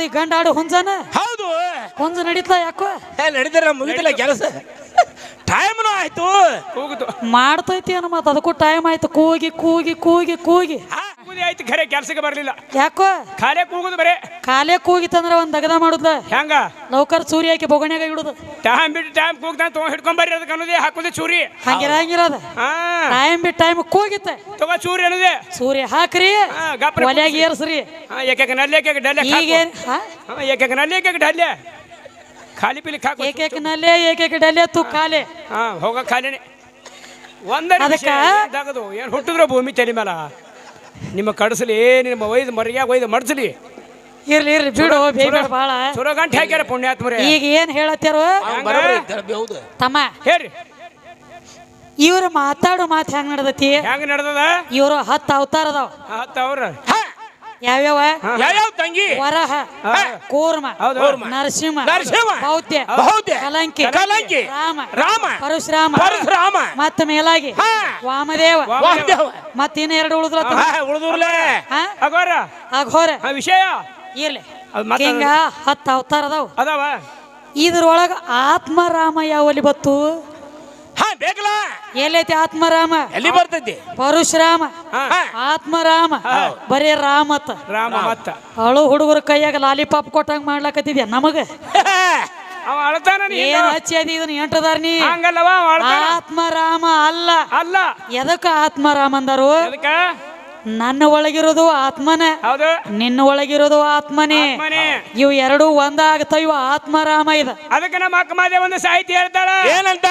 ಈ ಗಂಡ ಆಡು ಹುಂಜನ? ಹೌದು. ಹುಂಜ ನಡೀತಾ ಯಾಕೋ? ಏ ನಡೀತಾರ ಮುಗಿದಿಲ್ಲ ಕೆಲಸ. ಟೈಮ್ನು ಆಯ್ತು. ಕೂಗುದು. ಮಾಡ್ತೈತಿ ಅನ್ನ ಮಾತು ಅದಕ್ಕೂ ಟೈಮ್ ಆಯ್ತು. ಕೂಗಿ ಕೂಗಿ ಕೂಗಿ ಕೂಗಿ. ಕೂಗುದಿ ಆಯ್ತು ಖರೆ ಕೆಲ್ಸಕ್ಕೆ ಬರಲಿಲ್ಲ. ಯಾಕೋ? ಖಾಲಿ ಕೂಗುದು ಬರೇ. ಕಾಲೇ ಕೂಗಿತ್ತಂದ್ರ ಒಂದ್ ದಗದ ಮಾಡುದ ಹೆಂಗ? ನೌಕರ್ ಚೂರಿ ಹಾಕಿ ಬೊಗಣ್ಯಾಗ ಇಡುದು. ಟೈಮ್ ಬಿಟ್ಟು ಟೈಮ್ ಕೂಗ್ತಾನ ತಗೊಂಡ್ ಹಿಡ್ಕೊಂಡ್ ಬರ್ರಿ ಅದಕ್ಕೆ ಅನ್ನೋದೇ ಹಾಕುದು ಚೂರಿ. ಹಂಗಿರಂಗಿರೋದ ಹಾ. ಟೈಮ್ ಬಿಟ್ಟು ಟೈಮ್ ಕೂಗಿತ್ತ ತಗೋ ಚೂರಿ ಅನ್ನೋದೇ. ಸೂರ್ಯ ಹಾಕ್ರಿ. ಹಾ, ಗಪ್ರ ಒಲ್ಯಾಗ ಏರ್ಸ್ರಿ. ಹಾ ಏಕೇಕ ನಲ್ಲಿ ಏಕೇಕ ಡಲ್ಲೆ ಈಗೇನ್ ಹಾ? ಏಕೇಕ ನಲ್ಲಿ ಏಕೇಕ ಡಲ್ಲೆ. ಖಾಲಿ ಪಿಲಿ ಹಾಕು. ಏಕೇಕನಲ್ಲೇ ಏಕೇಕ ಡಲ್ಲೆ ತು ಕಾಲೆ ಹಾ ಹೋಗ ಖಾಲಿನೇ. ಒಂದರ ಅದಕ್ಕ? ತಗದು ಏನು ಹುಟ್ಟಿದ್ರು ಭೂಮಿ ತಲೆ ಮೇಲ ನಿಮ್ಮ ಕಡಸಲಿ ನಿಮ್ಮ ಒಯ್ದು ಮರ್ಯಾಗ ಒಯ್ದು ಮಡ್ಸಲಿ. ಇರ್ಲಿ ಇರ್ಲಿ ಬಿಡು ಬೇಗ ಬಾಳ. ಸುರ ಗಂಟೆ ಹಾಕ್ಯಾರ ಪುಣ್ಯಾತ್ಮರೇ. ಈಗ ಏನ್ ಹೇಳತ್ತಾರೋ? ತಮ್ಮ. ಹೇಳ್ರಿ. ಇವ್ರು ಮಾತಾಡೋ ಮಾತು ಹೆಂಗ್ ನಡ್ದತಿ? ಹೆಂಗ್ ನಡ್ದದ? ಇವ್ರು ಹತ್ತು ಅವತಾರ ಅದಾವ. ಹತ್ತು ಅವ್ರ. ಯಾವ್ಯಾವ? ಯಾವ್ಯಾವ ತಂಗಿ? ವರಹ ಕೂರ್ಮ ನರಸಿಂಹ ನರಸಿಂಹ. ಬೌದ್ಧ ಬೌದ್ಧ. ಕಲಂಕಿ ಕಲಂಕಿ. ರಾಮ ರಾಮ. ಪರಶುರಾಮ ಪರಶುರಾಮ. ಮತ್ತ ಮೇಲಾಗಿ ವಾಮದೇವ. ವಾಮದೇವ. ಮತ್ತ ಇನ್ನ ಎರಡು ಉಳಿದ್ರ ಹಾ, ಅಘೋರ ಅಗೋರ ಅಘೋರ. ಆ ವಿಷಯ? ಇರ್ಲಿ. ಹಿಂಗ ಹತ್ತು ಅವತಾರ ಅದಾವ. ಅದಾವ? ಇದ್ರೊಳಗ ಆತ್ಮರಾಮ ಯಾವಲ್ಲಿ ಬತ್ತು. ಬೇಕಲ್ಲ? ಎಲ್ಲೈತಿ ಆತ್ಮರಾಮ? ಎಲ್ಲಿ ಬರ್ತೈತಿ? ಪರಶುರಾಮ. ಆತ್ಮರಾಮ. ಬರೀ ರಾಮತ್ ರಾಮ ಮತ್ತ ಅಳು ಹುಡುಗರ ಕೈಯಾಗ ಲಾಲಿಪಾಪ್ ಕೊಟ್ಟಂಗ ಮಾಡ್ಲಾಕತ್ತಿದ್ಯ ನಮಗ? ಅವ ಅಳ್ತಾನ ನೀ ಏನ್ ಹಚ್ಚಿ ಅದಿ ಇದನ್ನ ಎಂಟದಾರ ನೀ? ಹಂಗಲ್ಲವ ಆತ್ಮರಾಮ ಅಲ್ಲ. ಅಲ್ಲ. ಎದಕ್ಕ ಆತ್ಮರಾಮ ಅಂದರು? ನನ್ನ ಒಳಗಿರೋದು ಆತ್ಮನೇ. ಹೌದು. ನಿನ್ನ ಒಳಗಿರೋದು ಆತ್ಮನೇ. ಆತ್ಮನೇ. ಇವು ಎರಡು ಒಂದಾಗ್ತಾವ ಇವು ಆತ್ಮರಾಮ ಇದ. ಅದಕ್ಕೆ ನಮ್ಮ ಅಕ್ಕ ಮಾದೇ ಒಂದು ಸಾಹಿತ್ಯ ಹೇಳ್ತಾಳ. ಏನಂತ?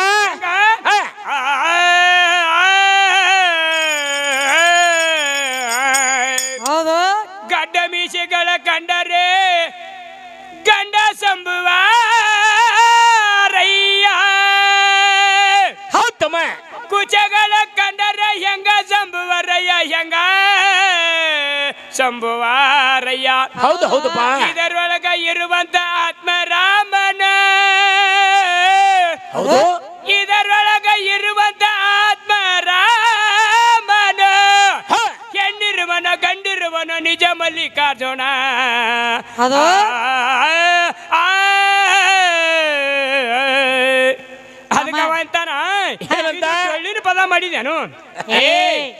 ಹಾ, ಹೌದು. ಗಡ್ಡ ಮೀಸೆಗಳ ಕಂಡರೆ ಗಂಡ ಸಂಭುವ ರಯ್ಯ ಹೌದ್ ತಮ್ಮ. ಕುಚಗಳ ಕಂಡರೆ ಹೆಂಗ ಸಂಭುವರಯ್ಯ ಹೆಂಗ? ಸಂಭುವಾರಯ್ಯ. ಹೌದು ಹೌದಪ್ಪ ಇದರೊಳಗ ಇರುವಂತ ಆತ್ಮರಾಮನ. ಹೌದು. ಇದರೊಳಗ ಇರುವಂತ ಆತ್ಮರಾಮನ. ಹೆಣ್ಣಿರುವನ ಗಂಡಿರುವನ ನಿಜ ಮಲ್ಲಿಕಾರ್ಜುನ. ಅದಕ್ಕೆ ಆ, ಆ, ಅದಕ್ಕ ಅಂತಾನ ಪದ ಮಾಡಿದ್ಯಾನು? ಏ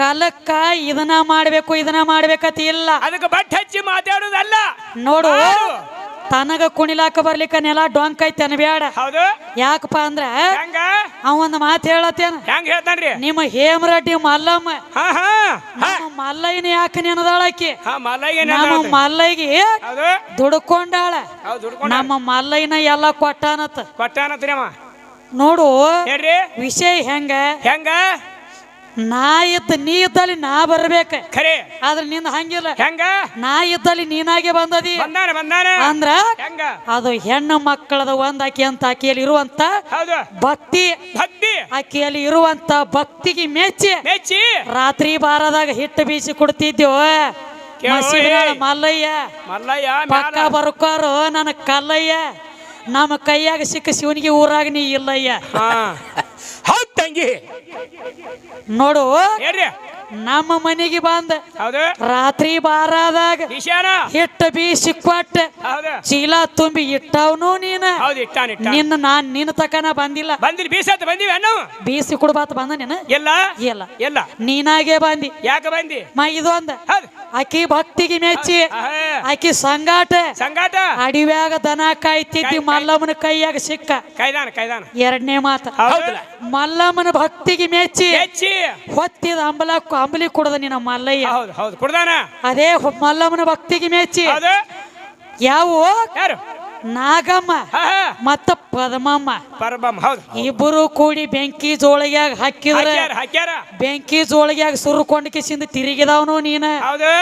ಕಾಲಕ್ಕ ಇದನ್ನ ಮಾಡ್ಬೇಕು ಇದನ್ನ ಮಾಡ್ಬೇಕಂತ ಇಲ್ಲ. ಅದಕ್ಕೆ ಬಟ್ ಹಚ್ಚಿ ಮಾತಾಡೋದಲ್ಲ. ನೋಡು ತನಗ ಕುಣಿಲಾಕ ಬರ್ಲಿಕ್ಕ ನೆಲ ಡೊಂಕ್ ಐತೆ ಬೇಡ ಹೌದು. ಯಾಕಪ್ಪ ಅಂದ್ರ ಅವ ಒಂದ್ ಮಾತು ಹೇಳತ್ತೇನ? ಹೆಂಗ್ ಹೇಳ್ತಾನ್ರಿ? ನಿಮ್ಮ ಹೇಮರಡ್ಡಿ ಮಲ್ಲಮ್ಮ. ಮಲ್ಲಯ್ಯನ ಯಾಕೆ ನೆನದಾಳಕಿ ನಮ್ಮ ಮಲ್ಲಯ್ಯಗೆ ದುಡ್ಕೊಂಡಾಳ. ನಮ್ಮ ಮಲ್ಲಯ್ಯನ ಎಲ್ಲ ಕೊಟ್ಟಾನತ್ತ ಕೊಟ್ಟಾನತ್ರಿ ಅವ. ನೋಡು ವಿಷಯ ಹೆಂಗ? ಹೆಂಗ? ನಾ ಇದ್ದ ನೀ ಇದ್ದಲ್ಲಿ ನಾ ಬರ್ಬೇಕ. ಖರೆ. ಆದ್ರೆ ನಿಂದ ಹಂಗಿಲ್ಲ. ಹೆಂಗ? ನಾ ಇದ್ದಲ್ಲಿ ನೀನಾಗೆ ಬಂದದಿ. ಬಂದಾನ ಬಂದಾನ. ಅಂದ್ರ ಹೆಂಗ? ಅದು ಹೆಣ್ಣು ಮಕ್ಕಳದ ಒಂದ್ ಆಕಿ ಅಂತ ಆಕಿಯಲ್ಲಿ ಇರುವಂತ ಭಕ್ತಿ. ಭಕ್ತಿ. ಆಕಿಯಲ್ಲಿ ಇರುವಂತ ಭಕ್ತಿಗೆ ಮೆಚ್ಚಿ. ಮೆಚ್ಚಿ. ರಾತ್ರಿ ಬಾರದಾಗ ಹಿಟ್ಟು ಬೀಸಿ ಕೊಡ್ತಿದ್ದೆವು ಮಲ್ಲಯ್ಯ. ಮಲ್ಲಯ್ಯ ಪಕ್ಕ ಬರ್ಕೋರು ನನ್ನ ಕಲ್ಲಯ್ಯ. ನಮ್ಮ ಕೈಯಾಗ ಸಿಕ್ಕ ಶಿವನಿಗೆ ಊರಾಗ ನೀ ಇಲ್ಲಯ್ಯ. ತಂಗಿ ನೋಡು ಹೇಳ್ರಿ. ನಮ್ಮ ಮನೆಗೆ ಬಂದ ಹೌದು. ರಾತ್ರಿ ಬಾರಾದಾಗ ಈಶಾನ. ಹಿಟ್ಟು ಬೀಸಿ ಕೊಟ್ಟ ಹೌದು. ಚೀಲ ತುಂಬಿ ಇಟ್ಟವನು ನೀನ. ಹೌದು ಇಟ್ಟಾನ ಇಟ್ಟ ನಿನ್ನ ನಾನ್ ನಿನ್ನ ತಕನ ಬಂದಿಲ್ಲ. ಬಂದಿರಿ ಬೀಸತ್ ಬಂದಿವಿ ಅಣ್ಣ ಬೀಸಿ ಕುಡ್ಬಾತ ಬಂದ ನೀನ? ಎಲ್ಲ. ಇಲ್ಲ ಎಲ್ಲ. ನೀನಾಗೆ ಬಂದಿ. ಯಾಕ ಬಂದಿ? ಮ ಇದೊಂದ. ಹೌದು. ಆಕಿ ಭಕ್ತಿಗೆ ಮೆಚ್ಚಿ ಆಕೆ ಸಂಗಾಟ. ಸಂಗಾಟ? ಅಡಿವ್ಯಾಗ ದನ ಕಾಯ್ತಿದ್ದಿ ಕಾಯ್- ಮಲ್ಲಮ್ಮನ ಕೈಯಾಗ ಸಿಕ್ಕ. ಕೈದಾನ ಕೈದಾನ. ಎರಡನೇ ಮಾತ. ಮಲ್ಲಮ್ಮನ ಭಕ್ತಿಗೆ ಮೆಚ್ಚಿ ಹೊತ್ತಿದ ಅಂಬಲ ಅಂಬಲಿ ಕುಡದ ನಿನ್ನ ಮಲ್ಲಯ್ಯ. ಹೌದು ಹೌದು ಕುಡ್ದಾನ? ಅದೇ ಮಲ್ಲಮ್ಮನ ಭಕ್ತಿಗೆ ಮೆಚ್ಚಿ. ಯಾವ ಯಾರು? ನಾಗಮ್ಮ ಮತ್ತ ಪದ್ಮಮ್ಮ. ಪರಮಮ್ಮ ಹೌದು. ಇಬ್ಬರು ಕೂಡಿ ಬೆಂಕಿ ಜೋಳಿಗ್ಯಾಗ ಹಾಕಿದ್ರ ಹಾಕ್ಯಾರ ಹಾಕ್ಯಾರ. ಬೆಂಕಿ ಜೋಳಿಗ್ಯಾಗ ಸುರ್ಕೊಂಡ್ ಕಿಸಿಂದ ತಿರುಗಿದವನು ನೀನ? ಹೌದು.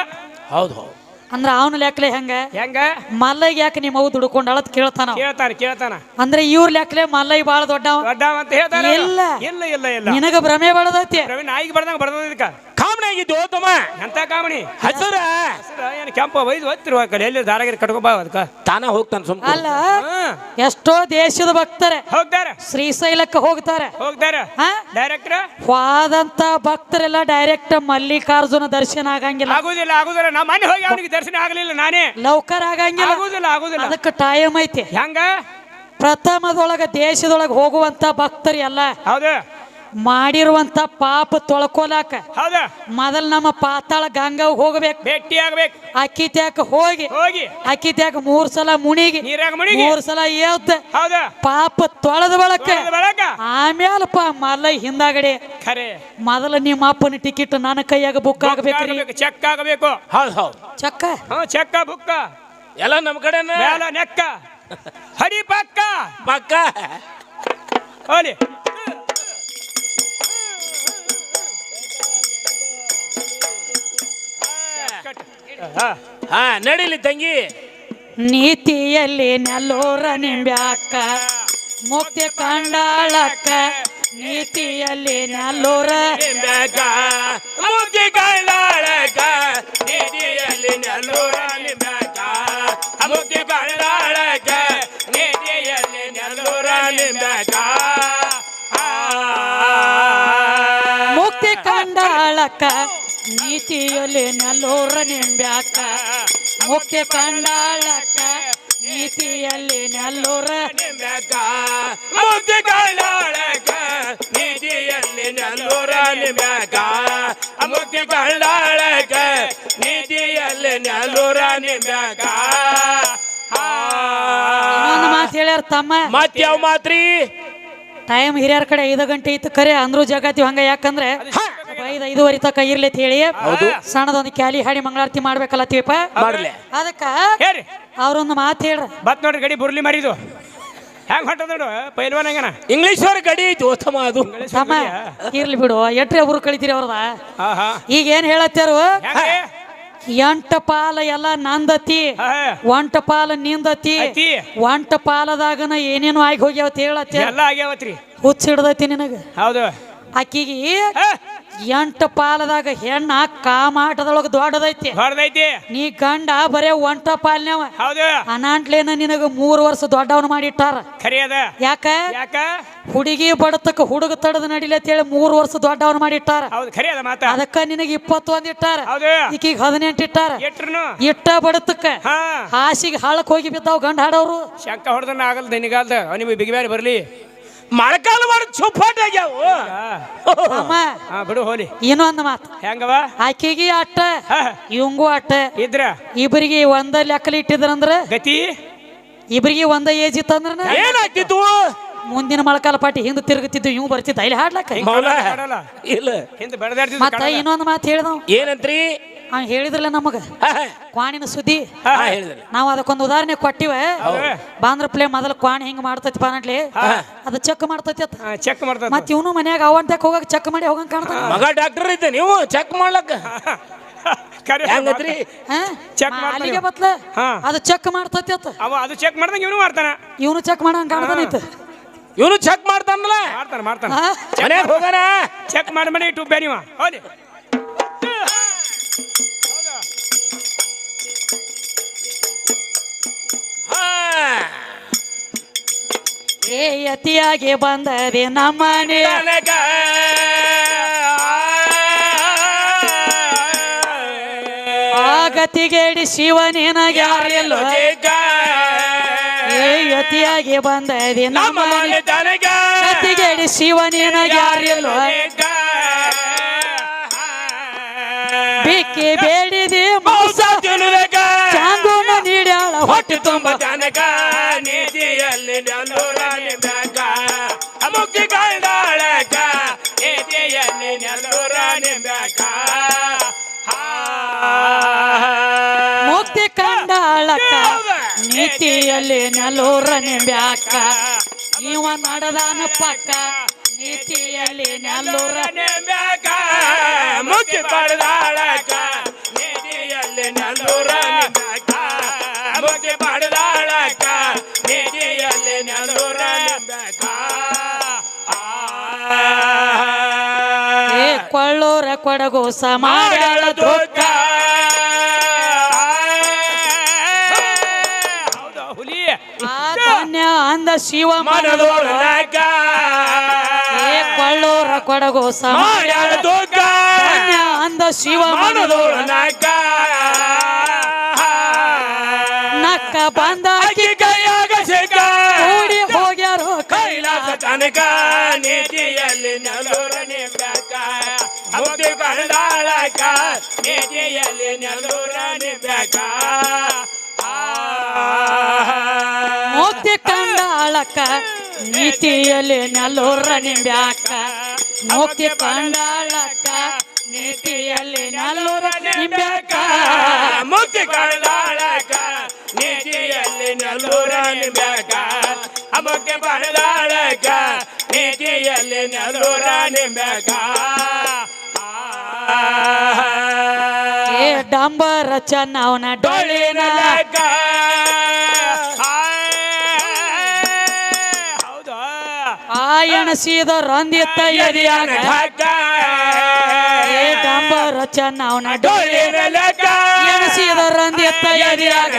ಹೌದು ಹೌದು. ಅಂದ್ರ ಅವನ ಲೆಕ್ಕಲೆ ಹೆಂಗ? ಹೆಂಗ? ಮಲ್ಲಯ್ಯ ಯಾಕೆ ನಿಮ್ಮ ಅವು ದುಡ್ಕೊಂಡ್ ಅಳತ್ ಕೇಳ್ತಾನ? ಅವ. ಕೇಳ್ತಾನ ಕೇಳ್ತಾನ. ಅಂದ್ರೆ ಇವ್ರ ಲೆಕ್ಕಲೆ ಮಲ್ಲೈ ಬಾಳ ದೊಡ್ಡವ. ದೊಡ್ಡವ ಅಂತ ಹೇಳ್ತಾನ ಇಲ್ಲ. ಇಲ್ಲ ಇಲ್ಲ ಇಲ್ಲ. ನಿನಗ ಭ್ರಮೆ ಬಳದೈತಿ ಪ್ರವೀಣ್ ನಾಯಿಗೆ ಬರ್ದಂಗ ಬರ್ದ ಇದಕ್ಕ. ಕಾಮ್ ಕಾಮಣಿ ಆಗಿದ್ದು ತಮ್ಮ. ಎಂತ ಕಾಮಣಿ? ಹಸರ. ಹೆಸರ ಏನು ಕೆಂಪ ವೈದು ಒತ್ತಿರುವ ಕಡೆ. ಎಲ್ಲಿ ದಾರಾಗಿರಿ ಕಟ್ಕೊಂಬಾ ಅದಕ್ಕ. ತಾನ ಹೋಗ್ತಾನೆ ಸುಮ್ಮ ಅಲ್ಲ ಎಷ್ಟೋ ದೇಶದ ಭಕ್ತರೆ. ಹೋಗ್ತಾರೆ ಶ್ರೀಶೈಲಕ್ಕೆ ಹೋಗ್ತಾರೆ. ಹೋಗ್ತಾರೆ ಡೈರೆಕ್ಟ್ ಡೈರೆಕ್ಟ್ರ ಹೋದಂತ ಭಕ್ತರೆಲ್ಲ ಡೈರೆಕ್ಟ್ ಮಲ್ಲಿಕಾರ್ಜುನ ದರ್ಶನ ಆಗಂಗಿಲ್ಲ. ಆಗುದಿಲ್ಲ ಆಗುದಿಲ್ಲ. ನಾ ಮನೆ ಹೋಗಿ ಅವನಿಗೆ ದರ್ಶನ ಆಗಲಿಲ್ಲ ನಾನೇ. ನೌಕರ ಆಗಂಗಿಲ್ಲ. ಆಗುದಿಲ್ಲ ಆಗುದಿಲ್ಲ. ಅದಕ್ಕೆ ಟೈಮ್ ಐತಿ. ಹೆಂಗ? ಪ್ರಥಮದೊಳಗ ದೇಶದೊಳಗ ಹೋಗುವಂತ ಭಕ್ತರು ಎಲ್ಲ. ಹೌದು. ಮಾಡಿರುವಂತ ಪಾಪ ತೊಳ್ಕೊಲಾಕ. ಹೌದು? ಮೊದಲ್ ನಮ್ಮ ಪಾತಾಳ ಗಂಗಾವ್ ಹೋಗ್ಬೇಕು. ಭೇಟಿ ಆಗ್ಬೇಕು. ಅಕ್ಕಿ ತ್ಯಾಕ ಹೋಗಿ. ಹೋಗಿ. ಅಕ್ಕಿ ತ್ಯಾಕ ಮೂರ್ ಸಲ ಮುಣಿಗಿ. ನೀರಾಗ ಮುಣಿಗಿ. ಮೂರ್ ಸಲ ಏತ್ ಹೌದು? ಪಾಪ ತೊಳೆದ ಬಳಕ. ಆಮೇಲೆ ಆಮ್ಯಾಲಪ್ಪ ಮಲ್ಲ ಹಿಂದಾಗಡೆ. ಖರೆ. ಮೊದಲ ನಿಮ್ಮ ಅಪ್ಪನ ಟಿಕೆಟ್ ನನ್ನ ಕೈಯಾಗ ಬುಕ್ ಆಗ್ಬೇಕು ಚೆಕ್ ಆಗಬೇಕು. ಹೌದು ಹೌದು. ಚಕ್ಕ ಹ್ಞೂ ಚೆಕ್ಕ ಬುಕ್ಕ ಎಲ್ಲ ನಮ್ಮ ಕಡೆ ಮೇಲ ನೆಕ್ಕ. ಹಡಿ ಪಕ್ಕ. ಪಕ್ಕ. ಹೋಲಿ. ಹಾ. ಹಾ ನಡೀಲಿ ತಂಗಿ. ನೀತಿಯಲ್ಲಿ ನೆಲ್ಲೋರ ನಿಂಬ್ಯಾಕ ಮುಕ್ತಿ ಕಂಡಾಳಕ್ಕ ನೀತಿಯಲ್ಲಿ ನೆಲ್ಲೋರ ನಿಂಬ್ಯಾಕ. ಮುಕ್ತಿ ಕೈಲಾಳಕ, ನೀತಿಯಲ್ಲಿ ನೆಲ್ಲೋರ ನಿಂಬ್ಯಾಕ. ಮುಕ್ತಿ ಕಂಡಾಳಕ್ಕ ನೀತಿಯಲ್ಲಿ ನೆಲ್ಲೋರ ನಿಂಬ್ಯಾಕ. ಮುಕ್ತಿ ಕಂಡಾಳಕ್ಕ ನೀತಿಯಲ್ಲಿ ನಲ್ಲೂರ ನಿಂಬ್ಯಾಕ. ಮುಖ್ಯ ಕಂಡಾಳಕ್ಕ ನೀತಿಯಲ್ಲಿ ನಲ್ಲೂರ ನಿಂಬ್ಯಾಕ. ಮುಖ್ಯ ಕಂಡಾಳಕ ನೀತಿಯಲ್ಲಿ ನಲ್ಲೂರ ನಿಂಬ್ಯಾಕ. ಮುಖ್ಯ ಕಂಡಾಳಕ ನೀತಿಯಲ್ಲಿ ನಲ್ಲೂರ ನಿಂಬ್ಯಾಕ. ಮಾತು ಹೇಳ್ಯಾರ ತಮ್ಮ. ಮತ್ ಯಾವ ಮಾತ್ರಿ? ಟೈಮ್ ಹಿರಿಯರ ಕಡೆ ಐದು ಗಂಟೆ ಇತ್ತು. ಕರೆ ಅಂದ್ರೂ ಜಗತ್ತಿ ಹಂಗ ಯಾಕಂದ್ರೆ ಐದು ಐದುವರೆ ತಕ ಇರ್ಲಿ ಅಂತ ಹೇಳಿ ಹೌದು. ಸಣ್ಣದೊಂದು ಕ್ಯಾಲಿ ಹಾಡಿ ಮಂಗಳಾರತಿ ಮಾಡ್ಬೇಕಲ್ಲ ತೀಪ ಮಾಡ್ಲಿ. ಅದಕ್ಕ ಅವ್ರೊಂದು ಮಾತು ಹೇಳ್ರ. ಬತ್ ನೋಡ್ರಿ ಗಡಿ ಬುರ್ಲಿ ಮಾರಿದು ಹೆಂಗ್ ಹೊಟ್ಟ ನೋಡು ಪೈಲ್ವಾನ್ ಹೆಂಗನ? ಇಂಗ್ಲಿಷ್ ಅವ್ರ ಗಡಿ ಐತಿ ಉತ್ತಮ ಅದು. ತಮ್ಮ ಇರ್ಲಿ ಬಿಡು ಎಟ್ರೆ ಅವ್ರು ಕಳಿತೀರಿ ಅವ್ರದ? ಈಗ ಏನ್ ಹೇಳತ್ತಾರು? ಎಂಟ ಪಾಲ ಎಲ್ಲ ನಂದತಿ. ಒಂಟ ಪಾಲ ನಿಂದತಿ. ಒಂಟ ಪಾಲದಾಗನ ಏನೇನು ಆಗಿ ಹೋಗ್ಯಾವತ್ತಿ ಹೇಳತ್ತೆ ಎಲ್ಲ ಆಗ್ಯಾವತ್ರಿ. ಹುಚ್ಚ ಹಿಡ್ದೈತಿ ನಿನಗ? ಹೌದು. ಆಕಿಗೆ ಹಾ, ಎಂಟ ಪಾಲದಾಗ ಹೆಣ್ಣ ಕಾಮಾಟದೊಳಗ ದೊಡ್ಡದೈತಿ. ದೊಡ್ಡದೈತಿ. ನೀ ಗಂಡ ಬರೇ ಒಂಟ ಪಾಲ್ನ್ಯಾವ. ಹೌದು. ಅನಾಂಟ್ಲೇನ ನಿನಗ ಮೂರು ವರ್ಷ ದೊಡ್ಡವನ್ ಮಾಡಿಟ್ಟಾರ. ಕರಿಯದ ಯಾಕ? ಯಾಕ? ಹುಡುಗಿ ಬಡತಕ್ಕ ಹುಡುಗ ತಡದ ನಡಿಲಿ ಅಂತೇಳಿ ಮೂರು ವರ್ಷ ದೊಡ್ಡವನ್ ಮಾಡಿಟ್ಟಾರ. ಹೌದು ಖರಿ ಅದ ಮಾತ. ಅದಕ್ಕ ನಿನಗ ಇಪ್ಪತ್ತೊಂದ್ ಇಟ್ಟಾರ. ಹೌದು. ಈಕಿಗೆ ಹದಿನೆಂಟು ಇಟ್ಟಾರ. ಎಟ್ರುನು ಇಟ್ಟ ಬಡತಕ್ಕ ಹಾ. ಹಾಸಿಗೆ ಹಾಳಕ್ ಹೋಗಿ ಬಿದ್ದಾವ್ ಗಂಡ ಹಾಡೋರು. ಶಂಕ ಹೊಡೆದನ್ನ ನಿಗದ ನಿಮಗೆ ಬಿಗಿ ಬರ್ಲಿ. ಮಳೆಕಾಲ ಮಾಡಿ ಚುಪ್ಪಾಟ ಆಗ್ಯಾವು. ಅಮ್ಮ ಹಾ ಬಿಡು ಹೋಲಿ. ಇನ್ನೊಂದು ಮಾತು. ಹೆಂಗವ? ಆಕೆಗೆ ಅಟ್ಟ ಇವಂಗು ಅಟ್ಟ. ಇದ್ರ? ಇಬ್ಬರಿಗೆ ಒಂದ ಲೆಕ್ಕಲಿ ಇಟ್ಟಿದ್ರಂದ್ರ? ಗತಿ? ಇಬ್ಬರಿಗೆ ಒಂದ ಏಜ್ ಇತ್ತಂದ್ರ ಏನಾಗ್ತಿತ್ತು ಮುಂದಿನ ಮಳಕಾಲ ಪಾಟಿ ಹಿಂದೆ ತಿರುಗುತ್ತಿದ್ದು ಇವ್ ಬರ್ತಿದ್ದ ಇಲ್ಲಿ ಹಾಡ್ಲಕ್ಕ? ಇಲ್ಲ. ಹಿಂದೆ ಮತ್ತ ಇನ್ನೊಂದು ಮಾತು ಹೇಳ್ದವ್ ಏನಂತ್ರಿ? ಹಂಗ ಹೇಳಿದ್ರಲ್ಲ ನಮಗ. ಕ್ವಾಣಿನ ಸುದ್ದಿ? ನಾವ್ ಹೇಳಿದ್ರಿ ನಾವು ಅದಕ್ಕೊಂದು ಉದಾಹರಣೆ ಕೊಟ್ಟಿವ. ಬಾಂದ್ರ ಪ್ಲೇ ಮೊದಲ ಕ್ವಾಣಿ ಹಿಂಗ್ ಮಾಡ್ತೈತಿ ಬಾನಟ್ಲಿ ಅದು ಚೆಕ್ ಮಾಡ್ತೈತಿ ಚೆಕ್ ಮಾಡ್ತದ ಮತ್ ಇವನು ಮನ್ಯಾಗ ಅವಂತಕ್ ಹೋಗಕ್ ಚೆಕ್ ಮಾಡಿ ಹೋಗಂಗ್ ಕಾಣ್ತಾನ ಮಗ ಡಾಕ್ಟರ್ ಇದ್ದೆ ನೀವು ಚೆಕ್ ಮಾಡ್ಲಕ್ಕ. ಚೆಕ್ ಅಲ್ಲಿಗೆ ಬತ್ಲ? ಹಾ. ಅದು ಚೆಕ್ ಮಾಡ್ತೈತಿ ಅತ್ತ. ಅವ ಅದು ಚೆಕ್ ಮಾಡ್ದಂಗ ಇವನು ಮಾಡ್ತಾನ. ಇವನು ಚೆಕ್ ಮಾಡಂಗ್ ಕಾಣ್ತಾನೈತ ಇವನು ಚೆಕ್ ಮಾಡ್ತಾನಲ್ಲ. ಮಾಡ್ತಾನ ಮಾಡ್ತಾನ? ಮನ್ಯಾಗ ಹೋಗೋಣ. ಚೆಕ್ ಮಾಡಿ ಮನೆ ಇಟ್ಟು ಬೇರೆ ಅತಿಯಾಗಿ ಬಂದದೆ ನಮ್ಮನೆ. ನನಗ. ಆಗತಿಗೇಡಿ ಶಿವನೇನ ಯಾರಿಲ್ಲ ಏ ಅತಿಯಾಗಿ ಬಂದದೆ ನಮ್ಮ ನಮ್ಮನೆ. ಮನೆ ತನಗ. ಶಿವನೇನ ಯಾರಿಲ್ಲ ಬಿಕ್ಕಿ ಬೇಡಿದೆ ಮೌಸ ಚಾಂಗುನ ನೀಡ್ಯಾಳ ಹೊಟ್ಟೆ ತುಂಬ. ಜನಕ ನೀತಿಯಲ್ಲಿ ನೆಲ್ಲೂರ ಮುಕ್ತಿ ಕಂಡಾಳಕ್ಕ ನೀತಿಯಲ್ಲಿ ನೆಲೂರ ನಿಂಬ್ಯಾಕ ಇವ ನಡೆದಾನ ಪಕ್ಕ ನೀತಿಯಲ್ಲಿ ನೆಲೂರ ನಿಂಬೆಕ ಮುಕ್ತಿ ಪಡೆದಾಳಕ ನೀತಿಯಲ್ಲಿ ನೆಲ್ಲೂರ ಕೊಳ್ಳೂರ ಕೊಡಗು ಸಮಾಡ್ಯಾಳ ದುಃಖ ಹೌದಾ ಹುಲಿ? ಆ ಧನ್ಯ ಅಂದ ಶಿವ ಮನದೊಳಗ ಏ ಕೊಳ್ಳೂರ ಕೊಡಗು ಸಮಾಡ್ಯಾಳ ಮಾಡ್ಯಾಳ ದುಃಖ ಧನ್ಯ ಅಂದ ಶಿವ ಮನದೊಳಗ ನಕ್ಕ ಬಂದ ಅಕ್ಕಿ ಕೈಯಾಗ ಕೂಡಿ ಹೋಗ್ಯಾರೋ ಕೈಲಾಸ ಕನಕ ನೀತಿಯಲ್ಲಿ ನೆಲೂರ ನಿಂಬಕ ಮುಕ್ತಿ ಕಂಡಾಳಕ ನೀತಿಯಲ್ಲಿ ಬೇಕ ಮೋತಿ ಕಂಡಾಳಕ ನೀತಿಯಲ್ಲಿ ನೆಲ್ಲೂರ ನಿಂಬ್ಯಾಕ. ಮೋತಿ ಕಂಡಾಳಕ ನೀತಿಯಲ್ಲಿ ನೆಲ್ಲೂರ ನಿಂಬ್ಯಾಕ. ಮೋತಿ ಕಂಡಾಳಕ ನೀತಿಯಲ್ಲಿ ನೆಲೂರ ಬ್ಯಾಕ ಅಮಕ್ಕೆ ಬಂದಾಳಕ ನೀತಿಯಲ್ಲಿ ನೆಲೂರ ನಿಂಬಕ ಏ ಡಂಬರ ಚೆನ್ನವನ ಡೊಳ್ಳಿನ ಹೌದಾ ಆ ಎಣಸಿದ ರಂದಿತ್ತ ಎದಿಯಾಗ. ಏ ಡಂಬರ ಚೆನ್ನವನ ಡೊಳ್ಳಿನ ಎಣಸಿದ ರಂದಿತ್ತ ಎದಿಯಾಗ.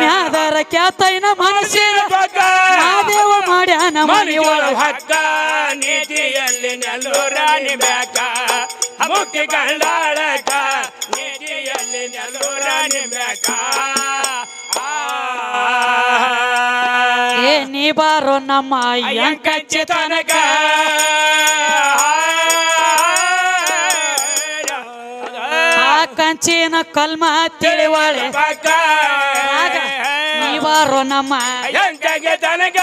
ಮ್ಯಾದರ ಕ್ಯಾತೈನ ಮನಸ್ಸಿನ ಮನಿಯೊಳಗ ಹಕ್ಕ ನೀತಿಯಲ್ಲಿ ನೆಲ್ಲೂರ ಬೇಕ ಮುಕ್ತಿ ಕಂಡಾಳಕ ನೀತಿಯಲ್ಲಿ ನೆಲ್ಲೂರ ಬೇಕ ಏ ನೀ ಬಾರೋ ನಮ್ಮ ಎಂಕಚ್ಚಿ ತನಕ ಆ ಕಂಚಿನ ಕಲ್ಮ ತಿಳಿವಳೆ. ಬಾರೋ ನಮ್ಮ. ಹೆಂಗೆ ತನಗ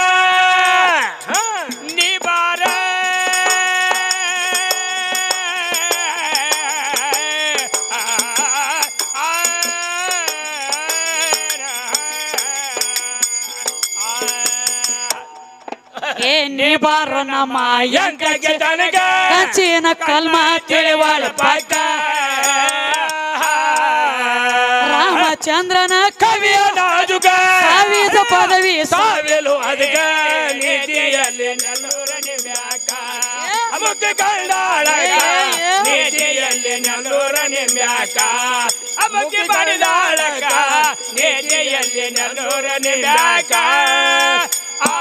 ನೀ ಬಾರ ಏ ನೀ ಬಾರೋ ನಮ್ಮ. ಹೆಂಗೆ ತನಗ ಕಚ್ಚಿನ ಕಲ್ಮ ತಿಳಿವಾಳ ಪಕ್ಕ ರಾಮಚಂದ್ರನ ಕವಿಯ ನಾಜುಗ ಸಾವಿದ ಪದವಿ ಸಾವಿಲು ಅದಕ. ನೀತಿಯಲ್ಲಿ ನೆಲ್ಲೂರ ಮ್ಯಾಕ ಅಮುಕ ಕಂಡಾಳಕ ನೀತಿಯಲ್ಲಿ ನೆಲ್ಲೂರ ನಿಮ್ಯಾಕ ಅಮುಕ ಬಡಿದಾಳಕ ನೀತಿಯಲ್ಲಿ ನೆಲ್ಲೂರ ನಿಮ್ಯಾಕ ಆ.